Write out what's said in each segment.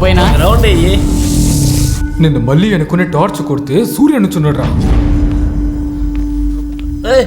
పోయినా రౌండ్ అయ్యి నిన్ను మళ్ళీ అనుకునే టార్చ్ కొడితే సూర్య అనుచున్నాడు రా ఏయ్,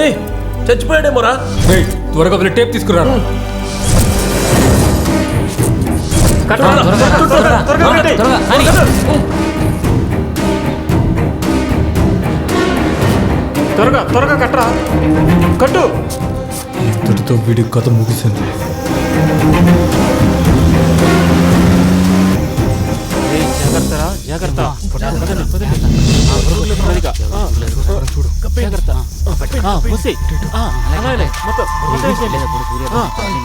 ఏ చచ్చిపోయాడేమోరా త్వరగా వదిలి టేప్ తీసుకురాను త్వరగా త్వరగా కట్టరా కట్టు. ఇతడితో వీడి కథ ముగిసింది.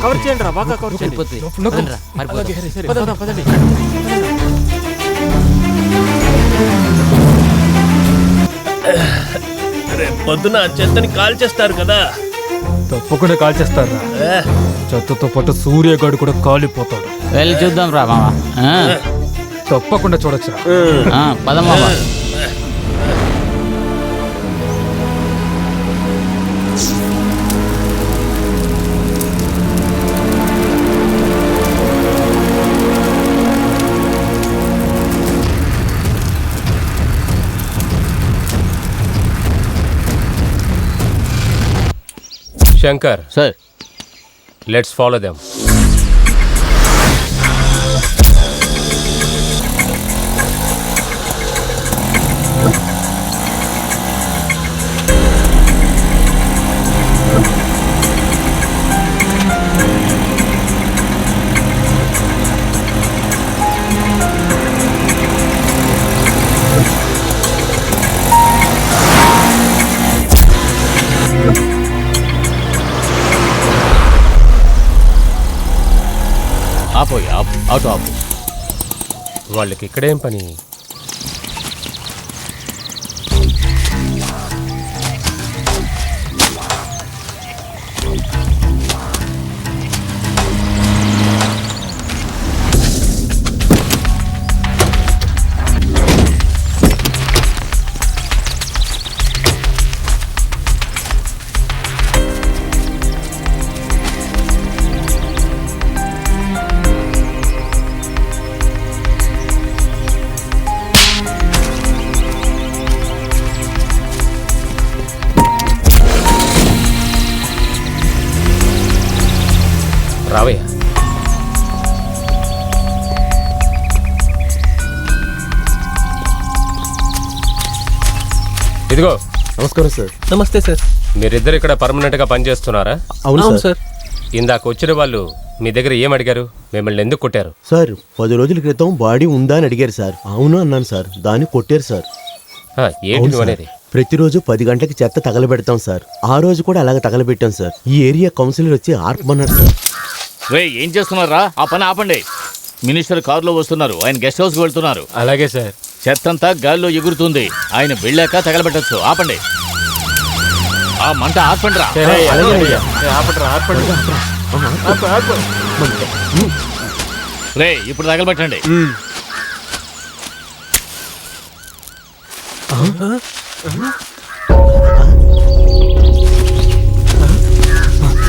కవర్ చేయండి. రా బాగా కవర్ చేయండి. పదండి రేపు పొద్దున చెత్తని కాల్ చేస్తారు కదా. తప్పకుండా కాల్ చేస్తారా? చెత్తతో పాటు సూర్యగాడు కూడా కాలిపోతాడు. వెళ్ళి చూద్దాం రా మామ. తప్పకుండా చూడొచ్చురా. ఆ, Shankar. Sir. Let's follow them auto ఆపు వాళ్ళకి ఇక్కడేం పని? రావయ్య. ఇదిగో. నమస్కారం సార్. నమస్తే సార్. మీరిద్దరు ఇక్కడ పర్మనెంట్గా పనిచేస్తున్నారా? అవును సార్. ఇందాక వచ్చిన వాళ్ళు మీ దగ్గర ఏం అడిగారు? మిమ్మల్ని ఎందుకు కొట్టారు? సార్ పది రోజుల క్రితం బాడీ ఉందా అని అడిగారు సార్. అవును అన్నాను సార్. దాన్ని కొట్టారు సార్. ఆ, ఏంటి నువ్వు. అనేది? ప్రతిరోజు పది గంటలకి చెత్త తగలబెడతాం సార్. ఆ రోజు కూడా అలాగే తగలబెట్టాం సార్. ఈ ఏరియా కౌన్సిలర్ వచ్చి ఆర్పమన్నాడు సార్. రే ఏం చేస్తున్నారా ఆ పని ఆపండి. మినిస్టర్ కారులో వస్తున్నారు. ఆయన గెస్ట్ హౌస్కి వెళ్తున్నారు. అలాగే సార్. చెత్తంతా గాల్లో ఎగురుతుంది. ఆయన వెళ్ళాక తగలబెట్టచ్చు. ఆపండి. ఆ మంట రా ఆపండి. ఆపు, ఆపు. రే ఇప్పుడు తగలబెట్టండి.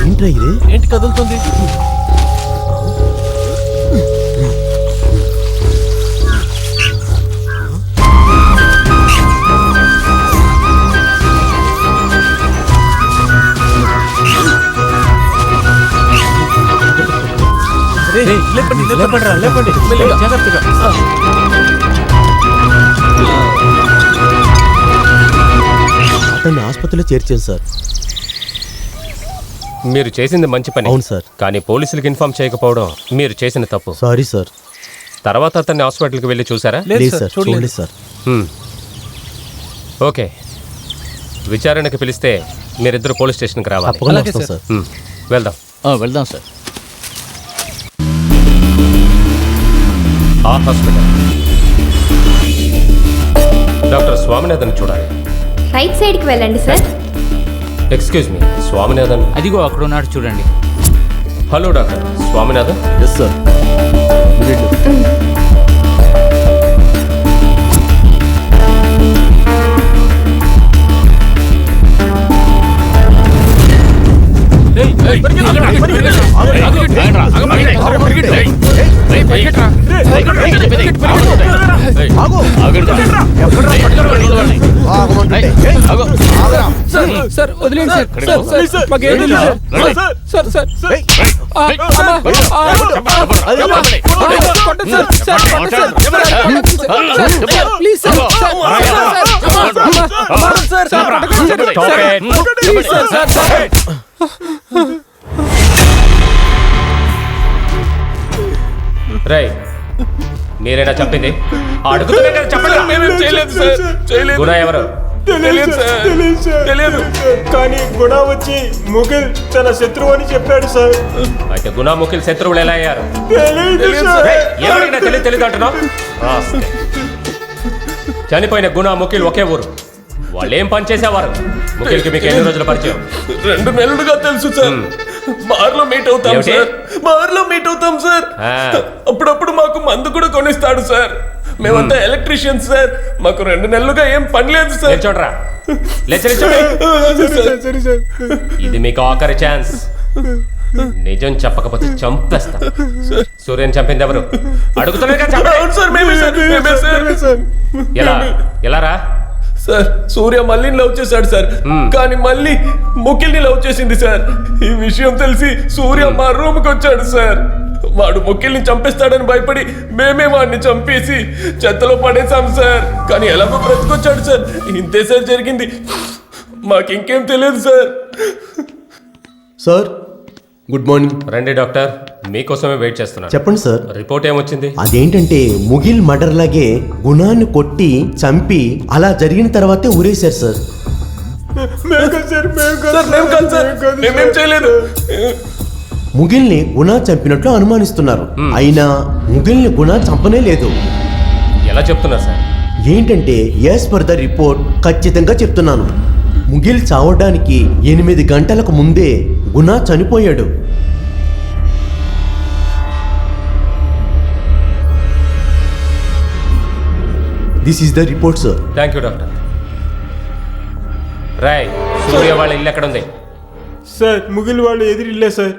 ఏంట్రా ఇది? ఏంటి కదులుతుంది? లేపండి లేపండి రా, లేపండి. జాగ్రత్తగా. ఆ, అతన్ని ఆసుపత్రిలో చేర్చాను సార్. మీరు చేసింది మంచి పని. అవును సార్. కానీ పోలీసులకు ఇన్ఫార్మ్ చేయకపోవడం మీరు చేసిన తప్పు. Sorry sir. తర్వాత అతన్ని హాస్పిటల్కి వెళ్ళి చూసారా? లేదు సార్ చూడలేదు. సార్. హ్మ్. ఓకే. విచారణకు పిలిస్తే మీరిద్దరు పోలీస్ స్టేషన్కి రావాలి. తప్పకుండా వస్తాం సార్. హ్మ్. వెళ్దాం. ఆ, వెళ్దాం సార్. ఆ హాస్పిటల్. డాక్టర్ స్వామినాథన్ చూడాలి. రైట్ సైడ్కి వెళ్ళండి సార్. Excuse me Swaminathan? అదిగో అక్కడ ఉన్నాడు చూడండి. Hello doctor Swaminathan? Yes sir sir వదిలేండి సార్ సార్ సార్ మాకేం తెలియదు sir sir sir sir please sir sir, sir, sir, sir Rai మీరేనా చంపింది అడుగుతున్నా చెప్పండి. మేమేం చేయలేదు సార్ చేయలేదు గుణ ఎవరు తెలియదు సార్. తెలియదు. కానీ గుణ వచ్చి ముగిల్ తన శత్రువు అని చెప్పాడు సార్. అయితే గుణాముఖిల్ శత్రువులు ఎలా అయ్యారు? ఎవరికైనా తెలియదు తెలియదు అంటున్నావు. చనిపోయిన గుణ ముఖిల్ ఒకే ఊరు. వాళ్ళు ఏం పని చేసేవారు? ముఖిల్కి మీకు ఎన్ని రోజుల పరిచయం? రెండు నెలలుగా తెలుసు సార్. బార్లో మీట్ అవుతాం? సార్. బార్లో మీట్ అవుతాం సార్. అప్పుడప్పుడు మాకు మందు కూడా కొనిస్తాడు సార్. మేమంతా ఎలక్ట్రీషియన్ సార్ మాకు రెండు నెలలుగా ఏం పని లేదు సార్ చూడరా. ఇది మీకు ఆఖరి ఛాన్స్ నిజం చెప్పకపోతే చంపేస్తా. సూర్యని చంపింది ఎవరు? అడుగుతున్నారు సార్ ఎలా? ఎలా రా? సార్ సూర్య మళ్ళీ లవ్ చేశాడు సార్. కానీ మళ్ళీ ముకిల్ని లవ్ చేసింది సార్. ఈ విషయం తెలిసి సూర్య మా రూమ్కి వచ్చాడు సార్. వాడు ముకిల్ని చంపేస్తాడని భయపడి మేమే వాడిని చంపేసి చెత్తలో పడేశాం సార్. కానీ ఎలాగో బ్రతికొచ్చాడు సార్. ఇంతే సార్ జరిగింది. మాకు ఇంకేం తెలియదు సార్. Sir good morning. రండి డాక్టర్. మీకోసమే వెయిట్ చేస్తున్నాను. చెప్పండి సార్ రిపోర్ట్ ఏమొచ్చింది? అదేంటంటే ముగిల్ మర్డర్ లాగే గుణాన్ని కొట్టి చంపి అలా జరిగిన తర్వాతే ఊరేశారు సార్ ముగిల్ని గుణ చంపినట్లు అనుమానిస్తున్నారు. అయినా ముగిల్ని గుణ చంపనే లేదు. ఎలా చెప్తున్నారు సార్ ఏంటంటే యాజ్ పర్ ద రిపోర్ట్ ఖచ్చితంగా చెప్తున్నాను. ముగిల్ చావడానికి ఎనిమిది గంటలకు ముందే గుణ చనిపోయాడు. This is the report sir thank you doctor Roy Surya వాళ్ళ ఇల్లు ఎక్కడ ఉంది సార్ ముగిల్ వాళ్ళు ఎదిరిల్లే సార్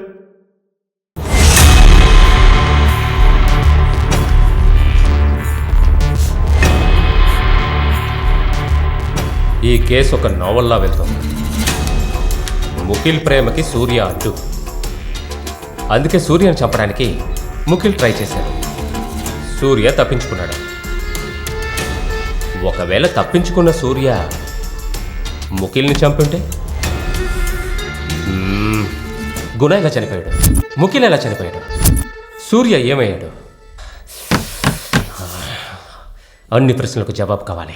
ఈ కేసు ఒక నోవల్లా వెళ్తుంది. ముఖిల్ ప్రేమకి సూర్య అడ్డు. అందుకే సూర్యను చంపడానికి ముఖిల్ ట్రై చేశాడు. సూర్య తప్పించుకున్నాడు. ఒకవేళ తప్పించుకున్న సూర్య ముఖిల్ని చంపుంటే? మ్మ్, గుణ ఎలా చనిపోయాడు. ముఖిల్ ఎలా చనిపోయాడు? సూర్య ఏమయ్యాడు? అన్ని ప్రశ్నలకు జవాబు కావాలి.